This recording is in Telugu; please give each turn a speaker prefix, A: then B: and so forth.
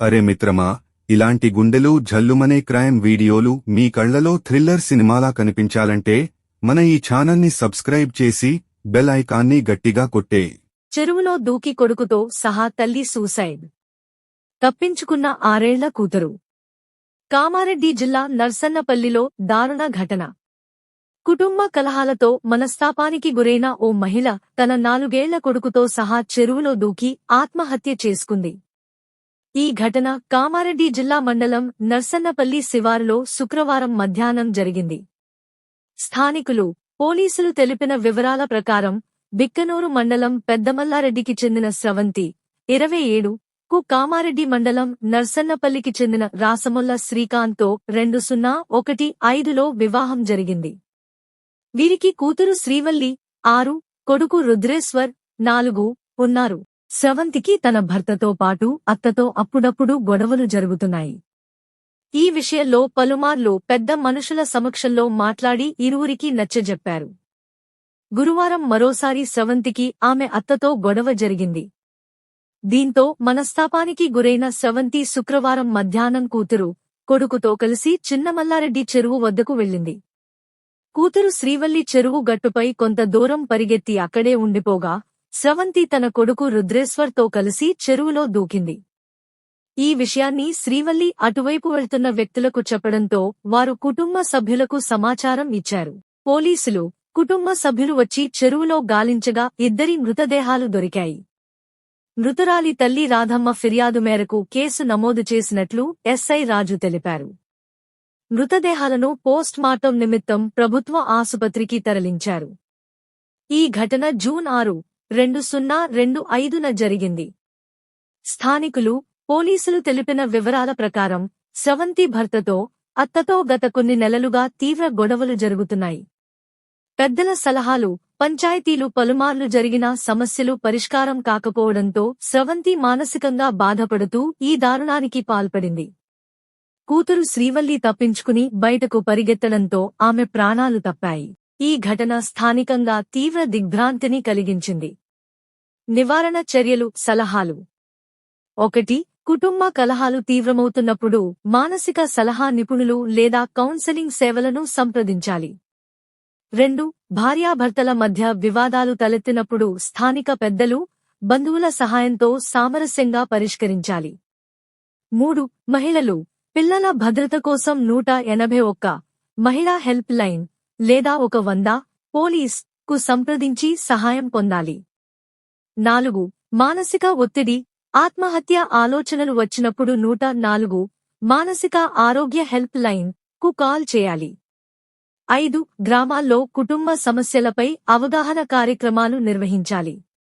A: అరే మిత్రమా ఇలాంటి గుండెలు జల్లుమనే క్రైమ్ వీడియోలు మీ కళ్ళలో థ్రిల్లర్ సినిమాలా కనిపించాలంటే మన ఈ ఛానల్ని సబ్స్క్రైబ్ చేసి బెల్ ఐకాన్ని గట్టిగా కొట్టే.
B: చెరువులో దూకి కొడుకుతో సహా తల్లి సూసైడ్. తప్పించుకున్న ఆరేళ్ళ కూతురు. కామారెడ్డి జిల్లా నర్సన్నపల్లిలో దారుణ ఘటన. కుటుంబ కలహాలతో మనస్తాపానికి గురైన ఓ మహిళ తన నాలుగేళ్ళ కొడుకుతో సహా చెరువులో దూకి ఆత్మహత్య చేసుకుంది. ఈ ఘటన కామారెడ్డి జిల్లా మండలం నర్సన్నపల్లి శివారులో శుక్రవారం మధ్యాహ్నం జరిగింది. స్థానికులు పోలీసులు తెలిపిన వివరాల ప్రకారం బిక్కనూరు మండలం పెద్దమల్లారెడ్డికి చెందిన స్రవంతి ఇరవై ఏడు కు కామారెడ్డి మండలం నర్సన్నపల్లికి చెందిన రాసమొల్ల శ్రీకాంత్తో రెండు సున్నా ఒకటి ఐదులో వివాహం జరిగింది. వీరికి కూతురు శ్రీవల్లి ఆరు కొడుకు రుద్రేశ్వర్ నాలుగు ఉన్నారు. స్రవంతికి తన భర్తతో పాటు అత్తతో అప్పుడప్పుడు గొడవలు జరుగుతున్నాయి. ఈ విషయంలో పలుమార్లు పెద్ద మనుషుల సమక్షంలో మాట్లాడి ఇరువురికి నచ్చజెప్పారు. గురువారం మరోసారి స్రవంతికి ఆమె అత్తతో గొడవ జరిగింది. దీంతో మనస్తాపానికి గురైన స్రవంతి శుక్రవారం మధ్యాహ్నం కూతురు కొడుకుతో కలిసి చిన్నమల్లారెడ్డి చెరువు వద్దకు వెళ్ళింది. కూతురు శ్రీవల్లి చెరువు గట్టుపై కొంత దూరం పరిగెత్తి అక్కడే ఉండిపోగా స్రవంతి తన కొడుకు రుద్రేశ్వర్తో కలిసి చెరువులో దూకింది. ఈ విషయాన్ని శ్రీవల్లి అటువైపు వెళ్తున్న వ్యక్తులకు చెప్పడంతో వారు కుటుంబ సభ్యులకు సమాచారం ఇచ్చారు. పోలీసులు కుటుంబ సభ్యులు వచ్చి చెరువులో గాలించగా ఇద్దరి మృతదేహాలు దొరికాయి. మృతురాలి తల్లి రాధమ్మ ఫిర్యాదు మేరకు కేసు నమోదు చేసినట్లు ఎస్ఐ రాజు తెలిపారు. మృతదేహాలను పోస్ట్ మార్టం నిమిత్తం ప్రభుత్వ ఆసుపత్రికి తరలించారు. ఈ ఘటన జూన్ ఆరు రెండు సున్నా రెండు ఐదున జరిగింది. స్థానికులు పోలీసులు తెలిపిన వివరాల ప్రకారం స్రవంతి భర్తతో అత్తతో గత కొన్ని నెలలుగా తీవ్ర గొడవలు జరుగుతున్నాయి. పెద్దల సలహాలు పంచాయతీలు పలుమార్లు జరిగిన సమస్యలు పరిష్కారం కాకపోవడంతో స్రవంతి మానసికంగా బాధపడుతూ ఈ దారుణానికి పాల్పడింది. కూతురు శ్రీవల్లి తప్పించుకుని బయటకు పరిగెత్తడంతో ఆమె ప్రాణాలు తప్పాయి. ఈ ఘటన స్థానికంగా తీవ్ర దిగ్భ్రాంతిని కలిగించింది. నివారణ చర్యలు సలహాలు. ఒకటి కుటుంబ కలహాలు తీవ్రమవుతున్నప్పుడు మానసిక సలహా నిపుణులు లేదా కౌన్సెలింగ్ సేవలను సంప్రదించాలి. రెండు భార్యాభర్తల మధ్య వివాదాలు తలెత్తినప్పుడు స్థానిక పెద్దలు బంధువుల సహాయంతో సామరస్యంగా పరిష్కరించాలి. మూడు మహిళలు పిల్లల భద్రత కోసం నూట ఎనభై ఒక్క మహిళా హెల్ప్ లైన్ లేదా ఒక వంద పోలీస్కు సంప్రదించి సహాయం పొందాలి. నాలుగు. మానసిక ఒత్తిడి. ఆత్మహత్య ఆలోచనలు వచ్చినప్పుడు నూట నాలుగు. మానసిక ఆరోగ్య హెల్ప్ లైన్కు కాల్ చేయాలి. ఐదు. గ్రామాల్లో కుటుంబ సమస్యలపై అవగాహన కార్యక్రమాలు నిర్వహించాలి.